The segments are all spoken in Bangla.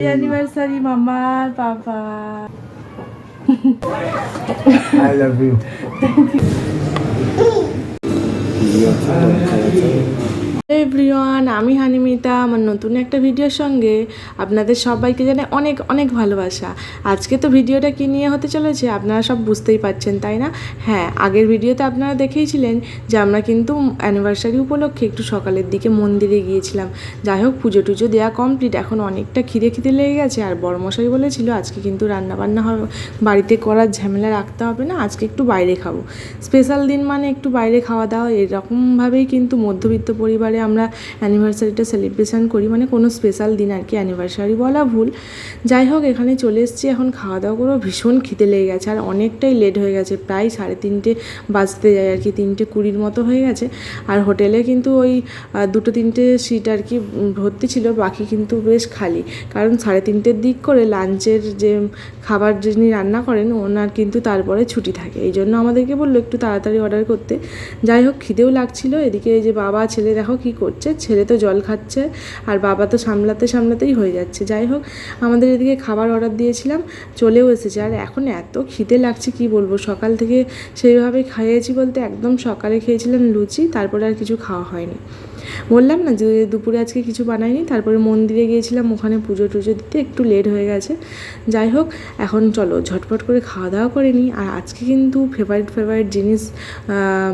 Happy anniversary, Mama, Papa. I love you. Thank you. Everyone, আমি হানিমিতা, আমার নতুন একটা ভিডিওর সঙ্গে আপনাদের সবাইকে জানে অনেক অনেক ভালোবাসা। আজকে তো ভিডিওটা কী নিয়ে হতে চলেছে আপনারা সব বুঝতেই পারছেন, তাই না? হ্যাঁ আগের ভিডিওতে আপনারা দেখেইছিলেন যে আমরা কিন্তু অ্যানিভার্সারি উপলক্ষে একটু সকালের দিকে মন্দিরে গিয়েছিলাম। যাই হোক, পুজো টুজো দেওয়া কমপ্লিট, এখন অনেকটা খিদে খিদে লেগে গেছে। আর বড়মশাই বলেছিল, আজকে কিন্তু রান্নাবান্না হবে, বাড়িতে করার ঝামেলা রাখতে হবে না, আজকে একটু বাইরে খাব। স্পেশাল দিন মানে একটু বাইরে খাওয়া দাওয়া, এরকমভাবেই কিন্তু মধ্যবিত্ত পরিবারে আমরা অ্যানিভার্সারিটা সেলিব্রেশন করি মানে কোনো স্পেশাল দিন আর কি অ্যানিভার্সারি বলা ভুল। যাই হোক, এখানে চলে এসেছি, এখন খাওয়া দাওয়া করেও ভীষণ খিদে লেগে গেছে, আর অনেকটাই লেট হয়ে গেছে, প্রায় সাড়ে তিনটে বাজতে যায় আর কি, তিনটে কুড়ির মতো হয়ে গেছে। আর হোটেলে কিন্তু ওই দুটো তিনটে সিট আর কি ভর্তি ছিল, বাকি কিন্তু বেশ খালি। কারণ সাড়ে তিনটের দিক করে লাঞ্চের যে খাবার যিনি রান্না করেন, ওনার কিন্তু তারপরে ছুটি থাকে। এই জন্য আমাদেরকে বলল একটু তাড়াতাড়ি অর্ডার করতে। যাই হোক, খিদেও লাগছিল, এদিকে এই যে বাবা, ছেলে, দেখো কি করছে? ছেলে তো জল খাচ্ছে আর বাবা তো সামলাতে সামলাতেই হয়ে যাচ্ছে। যাই হোক, আমাদের এদিকে খাবার অর্ডার দিয়েছিলাম, চলেও এসেছে। আর এখন এত খিদে লাগছে, কি বলব? সকাল থেকে সেইভাবে খাইয়েছি বলতে একদম সকালে খেয়েছিলাম লুচি, তারপরে আর কিছু খাওয়া হয়নি। বললাম না যে দুপুরে আজকে কিছু বানাইনি, তারপরে মন্দিরে গিয়েছিলাম, ওখানে পুজো টুজো দিতে একটু লেট হয়ে গেছে। যাই হোক, এখন চলো, ঝটপট করে খাওয়া দাওয়া করে নিই। আর আজকে কিন্তু ফেভারিট ফেভারিট জিনিস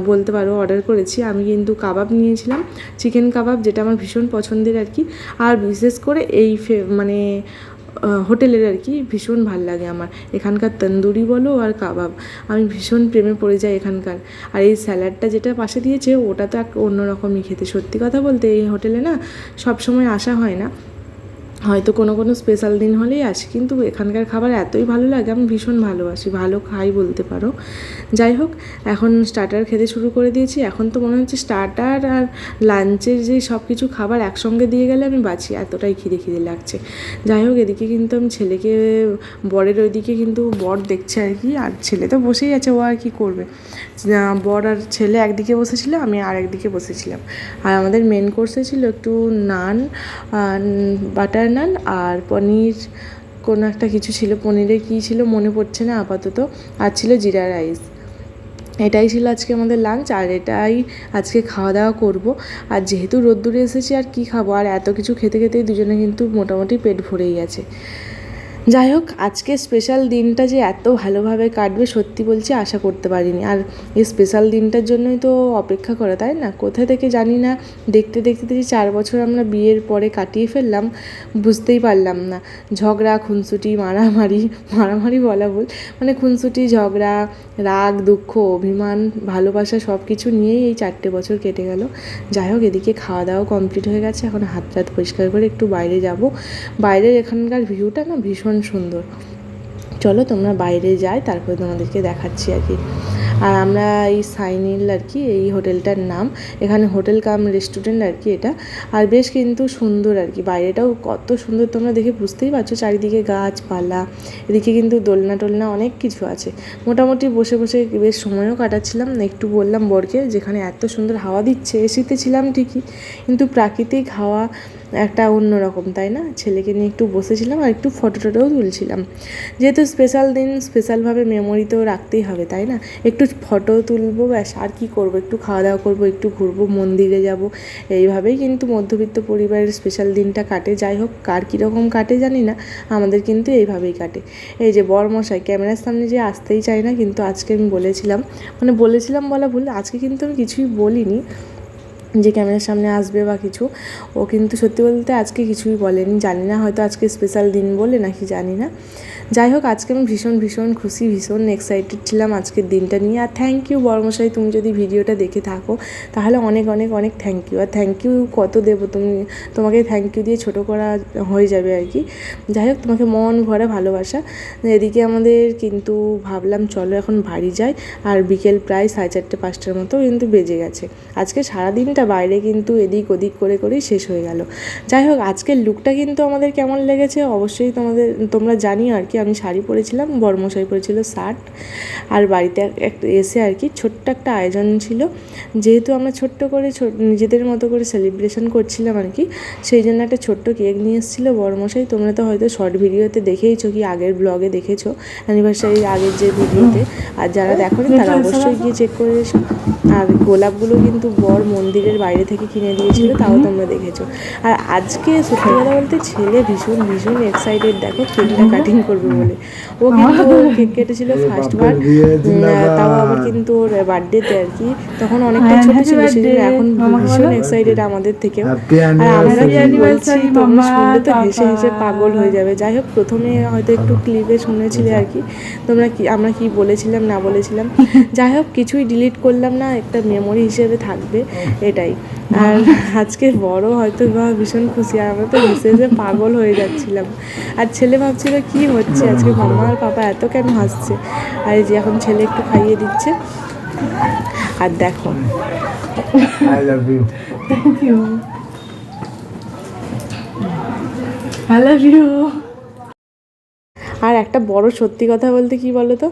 বলতে পারো অর্ডার করেছি। আমি কিন্তু কাবাব নিয়েছিলাম চিকেন কাবাব, যেটা আমার ভীষণ পছন্দের আর কি। আর বিশেষ করে এই মানে হোটেলের আর কি, ভীষণ ভালো লাগে আমার। এখানকার তন্দুরি বলো আর কাবাব। আমি ভীষণ প্রেমে পড়ে যাই এখানকার। আর এই স্যালাডটা যেটা পাশে দিয়েছে, ওটা তো এক অন্যরকমই খেতে। সত্যি কথা বলতে এই হোটেলে না সবসময় আসা হয় না। হয়তো কোনো কোনো স্পেশাল দিন হলেই আসি, কিন্তু এখানকার খাবার এতই ভালো লাগে, আমি ভীষণ ভালোবাসি। ভালো খাই বলতে পারো। যাই হোক, এখন স্টার্টার খেতে শুরু করে দিয়েছি। এখন তো মনে হচ্ছে স্টার্টার আর লাঞ্চের যে সব কিছু খাবার একসঙ্গে দিয়ে গেলে আমি বাঁচি, এতটাই খিদে খিদে লাগছে। যাই হোক, এদিকে কিন্তু আমি ছেলেকে, বরের ওইদিকে কিন্তু বর দেখছে আর কি, আর ছেলে তো বসেই আছে, ও আর কি করবে? বর আর ছেলে একদিকে বসেছিল, আমি আর একদিকে বসেছিলাম। আর আমাদের মেন কোর্সে ছিল একটু নান বাটার নান আর পনির, কোনো একটা কিছু ছিল পনিরে কী ছিল মনে পড়ছে না আপাতত, আর ছিল জিরা রাইস। এটাই ছিল আজকে আমাদের লাঞ্চ আর এটাই আজকে খাওয়া দাওয়া করব। আর যেহেতু রোদ্দুরে এসেছি আর কি খাব, আর এত কিছু খেতে খেতেই দুজনে কিন্তু মোটামুটি পেট ভরেই গেছে। যাই হোক, আজকে স্পেশাল দিনটা যে এত ভালোভাবে কাটবে সত্যি বলছি আশা করতে পারিনি। আর এই স্পেশাল দিনটার জন্যই তো অপেক্ষা করা, তাই না? কোথা থেকে জানি না, দেখতে দেখতে দেখতে চার বছর আমরা বিয়ের পরে কাটিয়ে ফেললাম, বুঝতেই পারলাম না। ঝগড়া, খুনসুটি, মারামারি মারামারি বলা ভুল মানে খুনসুটি, ঝগড়া, রাগ, দুঃখ, অভিমান, ভালোবাসা সব কিছু নিয়েই এই চারটে বছর কেটে গেল। যাই হোক, এদিকে খাওয়া দাওয়া কমপ্লিট হয়ে গেছে। এখন হাত টাত পরিষ্কার করে একটু বাইরে যাব। বাইরের এখানকার ভিউটা না ভীষণ সুন্দর। চলো তোমরা বাইরে যাই, তারপরে তোমাদেরকে দেখাচ্ছি আর কি। আর আমরা এই সাইনিল আর কি, এই হোটেলটার নাম। এখানে হোটেল কাম রেস্টুরেন্ট আর কি এটা। আর বেশ কিন্তু সুন্দর আর কি, বাইরেটাও কত সুন্দর তোমরা দেখে বুঝতেই পারছ। চারিদিকে গাছপালা, এদিকে কিন্তু দোলনা টোলনা অনেক কিছু আছে। মোটামুটি বসে বসে বেশ সময়ও কাটাচ্ছিলাম। একটু বললাম বরকে, যেখানে এত সুন্দর হাওয়া দিচ্ছে, এসিতে ছিলাম ঠিকই। কিন্তু প্রাকৃতিক হাওয়া একটা অন্যরকম তাই না? ছেলেকে নিয়ে একটু বসেছিলাম আর একটু ফটো টটোও তুলছিলাম। যেহেতু স্পেশাল দিন স্পেশালভাবে মেমোরি তো রাখতেই হবে, তাই না? একটু ফটো তুলবো, ব্যাস, আর কী করব? একটু খাওয়া দাওয়া করব, একটু ঘুরবো, মন্দিরে যাব, এইভাবেই কিন্তু মধ্যবিত্ত পরিবারের স্পেশাল দিনটা কাটে। যাই হোক, কার কীরকম কাটে জানি না, আমাদের কিন্তু এইভাবেই কাটে। এই যে বরমশাই, ক্যামেরার সামনে যে আসতেই চায় না, কিন্তু আজকে আমি বলেছিলাম মানে বলেছিলাম বলা ভুল, আজকে কিন্তু আমি কিছুই বলিনি। যে ক্যামেরার সামনে আসবে বা কিছু, ও কিন্তু সত্যি বলতে আজকে কিছুই বলেনি। জানি না হয়তো আজকে স্পেশাল দিন বলে নাকি জানি না। যাই হোক, আজকে আমি ভীষণ ভীষণ খুশি, ভীষণ এক্সাইটেড ছিলাম আজকের দিনটা নিয়ে। আর থ্যাংক ইউ বর্মশাই তুমি যদি ভিডিওটা দেখে থাকো, তাহলে অনেক অনেক অনেক থ্যাংক ইউ আর থ্যাংক ইউ কত দেবো তুমি, তোমাকে থ্যাংক ইউ দিয়ে ছোটো করা হয়ে যাবে আর কি। যাই হোক, তোমাকে মন ভরা ভালোবাসা। এদিকে আমাদের কিন্তু ভাবলাম চলো এখন বাড়ি যাই। আর বিকেল প্রায় সাড়ে চারটে, পাঁচটার মতো কিন্তু বেজে গেছে। আজকে সারাদিনটা বাইরে কিন্তু এদিক ওদিক করে করেই শেষ হয়ে গেল। যাই হোক আজকের লুকটা কিন্তু আমাদের কেমন লেগেছে অবশ্যই তোমাদের তোমরা জানিও আর কি আমি শাড়ি পরেছিলাম বর্মশাই পরেছিল শার্ট। আর বাড়িতে এক- একটা এসে আর কি ছোট্ট একটা আয়োজন ছিল। যেহেতু আমরা ছোট্ট করে নিজেদের মতো করে সেলিব্রেশন করছিলাম আর কি সেই জন্য একটা ছোট্ট কেক নিয়ে এসেছিল বড়মশাই তোমরা তো হয়তো শর্ট ভিডিওতে দেখেইছো কি আগের ব্লগে দেখেছ অ্যানিভার্সারির আগের যে ভিডিওতে। আর যারা দেখোনি তারা অবশ্যই গিয়ে চেক করে এসো। আর গোলাপগুলো কিন্তু বর মন্দিরের বাইরে থেকে কিনে দিয়েছিল তাও তোমরা দেখেছ। আর আজকে সত্যি কথা বলতে ছেলে ভীষণ ভীষণ এক্সাইটেড দেখো কেকটা কাটিং করবে বলে। ও কিন্তু কেক কেটেছিল ফার্স্ট বার তাও আবার কিন্তু ওর বার্থডেতে আর কি। তখন অনেকটা হ্যাঁ, ছোট ছিল সেই জন্য birthday, এখন ভীষণ এক্সাইটেড আমাদের থেকেও। Happy আর আমরা. কি বলছি তোমরা মামা, শুনলে তো হেসে হেসে পাগল হয়ে যাবে। যাই হোক প্রথমে হয়তো একটু ক্লিপে শুনেছিলে আর কি। তোমরা কি আমরা কি বলেছিলাম না বলেছিলাম? যাই হোক কিছুই ডিলিট করলাম না একটা মেমোরি হিসেবে থাকবে। এটাই আর আজকে বড় হয়তো বা ভীষণ খুশি আর আমরা তো হেসে পাগল হয়ে যাচ্ছিলাম। আর ছেলে ভাবছিল কি হচ্ছে? আজকে মামা আর পাপা এত কেন হাসছে? আর যে এখন ছেলে একটু খাইয়ে দিচ্ছে। আর দেখো. আর একটা বড় সত্যি কথা বলতে কি বলো তো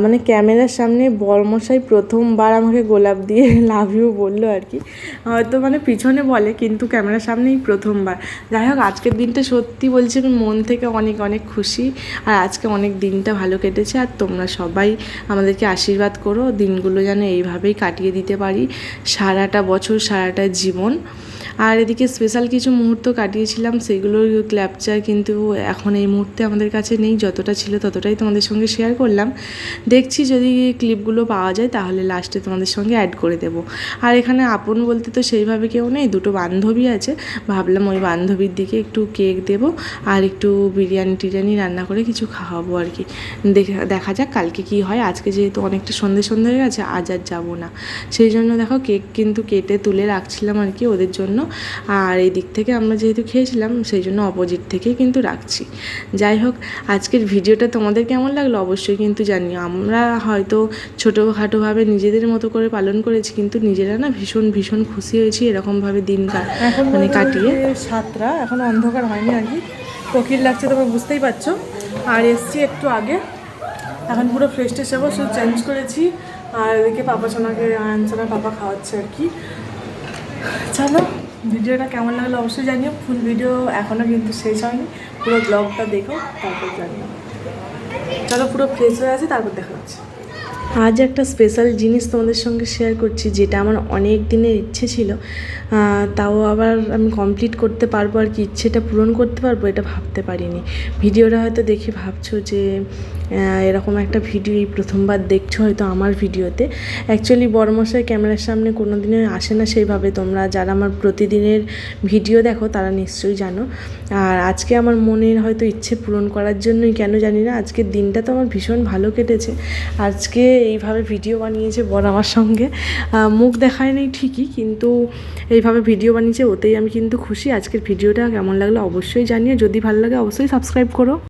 মানে ক্যামেরার সামনে বর্মশাই প্রথমবার আমাকে গোলাপ দিয়ে লাভ ইউ বলল আর কি। হয়তো মানে পিছনে বলে, কিন্তু ক্যামেরার সামনেই প্রথমবার। যাই হোক, আজকের দিনটা সত্যি বলছি, আমি মন থেকে অনেক অনেক খুশি। আর আজকে অনেক দিনটা ভালো কেটেছে। আর তোমরা সবাই আমাদেরকে আশীর্বাদ করো। দিনগুলো যেন এইভাবেই কাটিয়ে দিতে পারি। সারাটা বছর, সারাটা জীবন। আর এদিকে স্পেশাল কিছু মুহূর্ত কাটিয়েছিলাম সেগুলোর ক্ল্যাপচার কিন্তু এখন এই মুহূর্তে আমাদের কাছে নেই। যতটা ছিল ততটাই তোমাদের সঙ্গে শেয়ার করলাম। দেখছি যদি ক্লিপগুলো পাওয়া যায়, তাহলে লাস্টে তোমাদের সঙ্গে অ্যাড করে দেবো। আর এখানে আপন বলতে তো সেইভাবে কেউ নেই, দুটো বান্ধবী আছে। ভাবলাম ওই বান্ধবীর দিকে একটু কেক দেবো আর একটু বিরিয়ানি টিরিয়ানি রান্না করে কিছু খাওয়াবো আর কি। দেখা দেখা যাক কালকে কি হয়। আজকে যেহেতু অনেকটা সন্ধে সন্ধে হয়ে গেছে, আজ আর যাব না। সেই জন্য দেখো কেক কিন্তু কেটে তুলে রাখছিলাম আর কি ওদের জন্য। আর এই দিক থেকে আমরা যেহেতু খেয়েছিলাম সেই জন্য অপোজিট থেকেই কিন্তু রাখছি। যাই হোক আজকের ভিডিওটা তোমাদের কেমন লাগল অবশ্যই কিন্তু জানিও। আমরা হয়তো ছোটোখাটোভাবে নিজেদের মতো করে পালন করেছি কিন্তু নিজেরা না ভীষণ ভীষণ খুশি হয়েছি এরকমভাবে দিন মানে কাটিয়ে। সাতটা এখন অন্ধকার হয়নি আর কি। কোকিল লাগছে তোমরা বুঝতেই পারছ। আর এসছি একটু আগে। এখন পুরো ফ্রেশ ট্রেশ হব শুধু চেঞ্জ করেছি। আর এদিকে পাপা সোনাকে আনসানা পাপা খাওয়াচ্ছে আর কি। চলো। ভিডিওটা কেমন লাগল অবশ্যই জানিও। ফুল ভিডিও এখনও কিন্তু শেষ হয়নি। পুরো ব্লগটা দেখো, তারপর জানিও। চলো পুরো ফ্রেশ হয়ে আছে তারপর দেখা হচ্ছে। আজ একটা স্পেশাল জিনিস তোমাদের সঙ্গে শেয়ার করছি, যেটা আমার অনেক দিনের ইচ্ছে ছিল। তাও আবার আমি কমপ্লিট করতে পারব আর কি, ইচ্ছেটা পূরণ করতে পারব, এটা ভাবতে পারিনি। ভিডিওটা হয়তো দেখে ভাবছ যে এরকম একটা ভিডিও এই প্রথমবার দেখছ হয়তো আমার ভিডিওতে। অ্যাকচুয়ালি বড়মশাই ক্যামেরার সামনে কোনো দিনে আসে না সেইভাবে, তোমরা যারা আমার প্রতিদিনের ভিডিও দেখো, তারা নিশ্চয়ই জানো। আর আজকে আমার মনের হয়তো ইচ্ছে পূরণ করার জন্যই, কেন জানি না, আজকের দিনটা তো আমার ভীষণ ভালো কেটেছে। আজকে এইভাবে ভিডিও বানিয়েছে বর আমার সঙ্গে। মুখ দেখায় নেই ঠিকই, কিন্তু এইভাবে ভিডিও বানিয়েছে, ওতেই আমি কিন্তু খুশি। আজকের ভিডিওটা কেমন লাগল অবশ্যই জানিয়ে যদি ভালো লাগে, অবশ্যই সাবস্ক্রাইব করো।